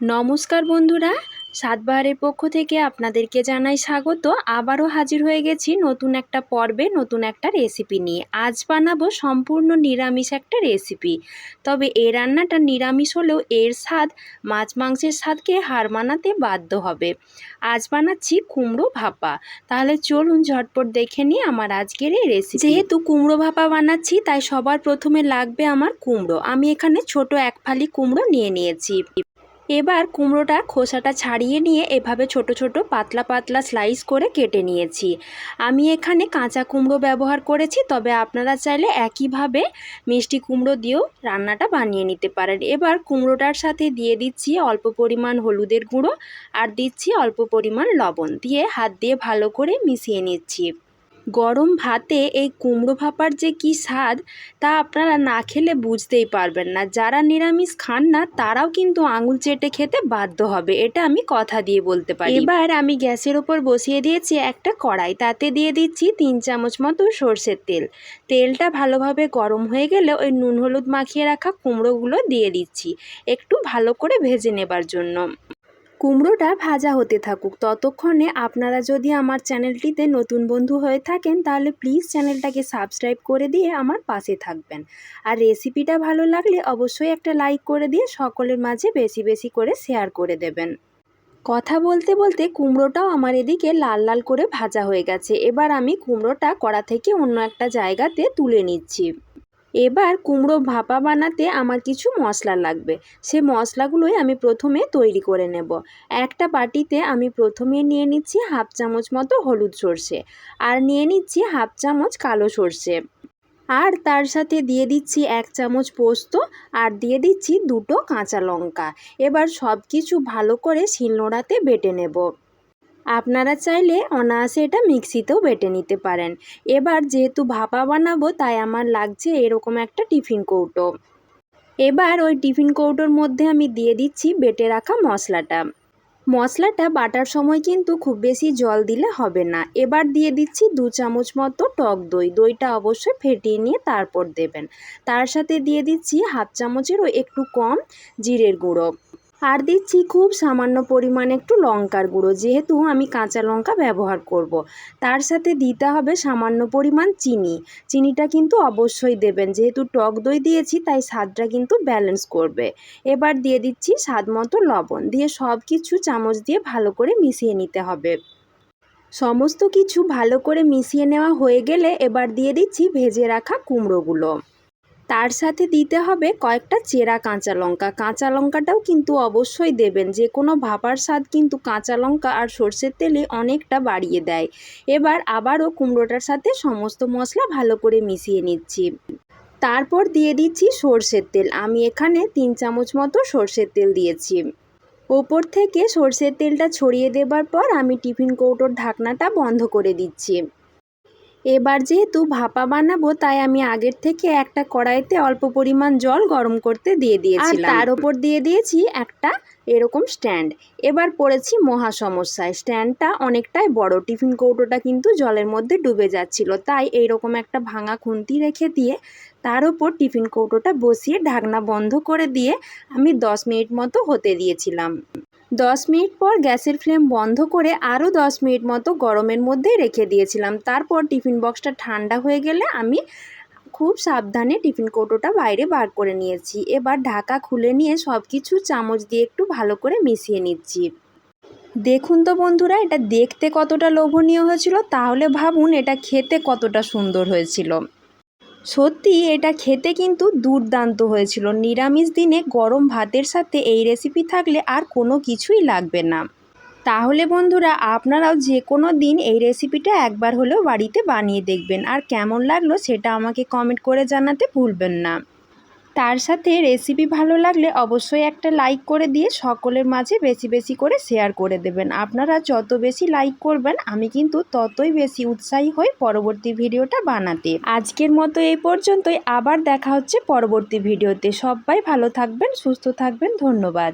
নমস্কার বন্ধুরা সাতবাহারের পক্ষ থেকে আপনাদেরকে জানাই স্বাগত। আবারও হাজির হয়ে গেছি নতুন একটা পর্বে, নতুন একটা রেসিপি নিয়ে। আজ বানাবো সম্পূর্ণ নিরামিষ একটা রেসিপি তবে এই রান্নাটা নিরামিষ হলেও এর স্বাদ, মাছ মাংসের স্বাদকে হার মানাতে বাধ্য হবে। আজ বানাচ্ছি কুমড়ো ভাপা। তাহলে চলুন ঝটপট দেখে নিই আমার আজকের এই রেসিপি যেহেতু কুমড়ো ভাপা বানাচ্ছি, তাই সবার প্রথমে লাগবে আমার কুমড়ো। আমি এখানে ছোট এক ফালি কুমড়ো নিয়ে নিয়েছি। এবার কুমড়োটার খোসাটা ছাড়িয়ে নিয়ে এভাবে ছোট ছোট পাতলা পাতলা স্লাইস করে কেটে নিয়েছি। আমি এখানে কাঁচা কুমড়ো ব্যবহার করেছি, তবে আপনারা চাইলে একইভাবে মিষ্টি কুমড়ো দিয়েও রান্নাটা বানিয়ে নিতে পারেন। এবার কুমড়োটার সাথে দিয়ে দিচ্ছি অল্প পরিমাণ হলুদের গুঁড়ো আর দিচ্ছি অল্প পরিমাণ লবণ। দিয়ে হাত দিয়ে ভালো করে মিশিয়ে নিচ্ছি। গরম ভাতে এই কুমড়ো ভাপার যে কি স্বাদ, তা আপনারা না খেলে বুঝতেই পারবেন না। যারা নিরামিষ খান না, তারাও কিন্তু আঙুল চেটে খেতে বাধ্য হবে, এটা আমি কথা দিয়ে বলতে পারি। এবার আমি গ্যাসের ওপর বসিয়ে দিয়েছি একটা কড়াই, তাতে দিয়ে দিচ্ছি তিন চামচ মতো সর্ষের তেল। তেলটা ভালোভাবে গরম হয়ে গেলে ওই নুন হলুদ মাখিয়ে রাখা কুমড়োগুলো দিয়ে দিচ্ছি, একটু ভালো করে ভেজে নেবার জন্য। কুমড়োটা ভাজা হতে থাকুক। ততক্ষণে আপনারা যদি আমার চ্যানেলটিতে নতুন বন্ধু হয়ে থাকেন, তাহলে প্লিজ চ্যানেলটাকে সাবস্ক্রাইব করে দিয়ে আমার পাশে থাকবেন। আর রেসিপিটা ভালো লাগলে অবশ্যই একটা লাইক করে দিয়ে সকলের মাঝে বেশি বেশি করে শেয়ার করে দেবেন। কথা বলতে বলতে কুমড়োটাও আমার এদিকে লাল লাল করে ভাজা হয়ে গেছে। এবার আমি কুমড়োটা কড়া থেকে অন্য একটা জায়গাতে তুলে নিচ্ছি। এবার কুমড়ো ভাপা বানাতে আমার কিছু মশলা লাগবে। সে মশলাগুলোই আমি প্রথমে তৈরি করে নেব। একটা বাটিতে আমি প্রথমে নিয়ে নিচ্ছি হাফ চামচ মতো হলুদ সর্ষে আর নিয়ে নিচ্ছি হাফ চামচ কালো সর্ষে। আর তার সাথে দিয়ে দিচ্ছি এক চামচ পোস্ত আর দিয়ে দিচ্ছি দুটো কাঁচা লঙ্কা। এবার সব কিছু ভালো করে শিলনোড়াতে বেটে নেব। আপনারা চাইলে অনায়াসে এটা মিক্সিতেও বেটে নিতে পারেন। এবার যেহেতু ভাপা বানাবো, তাই আমার লাগছে এরকম একটা টিফিন কৌটো। এবার ওই টিফিন কৌটোর মধ্যে আমি দিয়ে দিচ্ছি বেটে রাখা মশলাটা। মশলাটা বাটার সময় কিন্তু খুব বেশি জল দিলে হবে না। এবার দিয়ে দিচ্ছি দু চামচ মতো টক দই। দইটা অবশ্যই ফেটিয়ে নিয়ে তারপর দেবেন। তার সাথে দিয়ে দিচ্ছি হাফ চামচেরও একটু কম জিরের গুঁড়ো। আর দিচ্ছি খুব সামান্য পরিমাণে একটু লঙ্কার গুঁড়ো, যেহেতু আমি কাঁচা লঙ্কা ব্যবহার করব। তার সাথে দিতে হবে সামান্য পরিমাণ চিনি। চিনিটা কিন্তু অবশ্যই দেবেন, যেহেতু টক দই দিয়েছি, তাই স্বাদটা কিন্তু ব্যালেন্স করবে। এবার দিয়ে দিচ্ছি স্বাদ মতো লবণ, দিয়ে সব কিছু চামচ দিয়ে ভালো করে মিশিয়ে নিতে হবে। সমস্ত কিছু ভালো করে মিশিয়ে নেওয়া হয়ে গেলে এবার দিয়ে দিচ্ছি ভেজে রাখা কুমড়োগুলো। তার সাথে দিতে হবে কয়েকটা চেরা কাঁচা লঙ্কা। কাঁচা লঙ্কাটাও কিন্তু অবশ্যই দেবেন। যে কোনো ভাপার স্বাদ কিন্তু কাঁচা লঙ্কা আর সর্ষের তেলে অনেকটা বাড়িয়ে দেয়। এবার আবারও কুমড়োটার সাথে সমস্ত মশলা ভালো করে মিশিয়ে নিচ্ছি। তারপর দিয়ে দিচ্ছি সর্ষের তেল। আমি এখানে তিন চামচ মতো সর্ষের তেল দিয়েছি। ওপর থেকে সর্ষের তেলটা ছড়িয়ে দেবার পর আমি টিফিন কৌটোর ঢাকনাটা বন্ধ করে দিচ্ছি। এবার যেহেতু ভাপা বানাবো তাই আমি আগের থেকে একটা কড়াইতে অল্প পরিমাণ জল গরম করতে দিয়ে দিয়েছি তার ওপর দিয়ে দিয়েছি একটা এরকম স্ট্যান্ড। এবার পড়েছি মহা সমস্যায় স্ট্যান্ডটা অনেকটাই বড়। টিফিন কৌটোটা কিন্তু জলের মধ্যে ডুবে যাচ্ছিল। তাই এইরকম একটা ভাঙা খুন্তি রেখে দিয়ে তার ওপর টিফিন কৌটোটা বসিয়ে ঢাকনা বন্ধ করে দিয়ে আমি দশ মিনিট মতো হতে দিয়েছিলাম। দশ মিনিট পর গ্যাসের ফ্লেম বন্ধ করে আরও দশ মিনিট মতো গরমের মধ্যেই রেখে দিয়েছিলাম। তারপর টিফিন বক্সটা ঠান্ডা হয়ে গেলে আমি খুব সাবধানে টিফিন কৌটোটা বাইরে বার করে নিয়েছি। এবার ঢাকা খুলে নিয়ে সব কিছু চামচ দিয়ে একটু ভালো করে মিশিয়ে নিচ্ছি। দেখুন তো বন্ধুরা, এটা দেখতে কতটা লোভনীয় হয়েছিল, তাহলে ভাবুন এটা খেতে কতটা সুন্দর হয়েছিল। সত্যি এটা খেতে কিন্তু দুর্দান্ত হয়েছিল। নিরামিষ দিনে গরম ভাতের সাথে এই রেসিপি থাকলে আর কোনো কিছুই লাগবে না। তাহলে বন্ধুরা, আপনারাও যে কোনো দিন এই রেসিপিটা একবার হলেও বাড়িতে বানিয়ে দেখবেন। আর কেমন লাগল সেটা আমাকে কমেন্ট করে জানাতে ভুলবেন না। তার সাথে রেসিপি ভালো লাগলে অবশ্যই একটা লাইক করে দিয়ে সকলের মাঝে বেশি বেশি করে শেয়ার করে দেবেন। আপনারা যত বেশি লাইক করবেন, আমি কিন্তু ততই বেশি উৎসাহী হই পরবর্তী ভিডিওটা বানাতে। আজকের মতো এই পর্যন্তই। আবার দেখা হচ্ছে পরবর্তী ভিডিওতে। সবাই ভালো থাকবেন, সুস্থ থাকবেন। ধন্যবাদ।